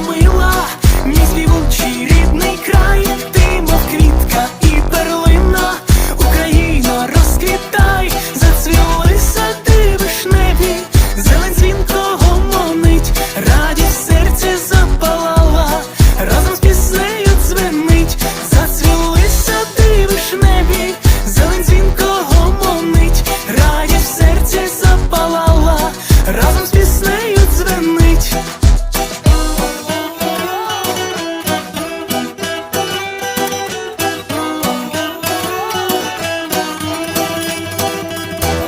моя мила, мій співучий рідний край, ти мов квітка і перлина, Україна, розквітай, зацвілися ти вишневі, зелень дзвінкого монить, радість серце запалала, разом з піснею дзвенить, зацвіли ти вишневі, зелень дзвінкого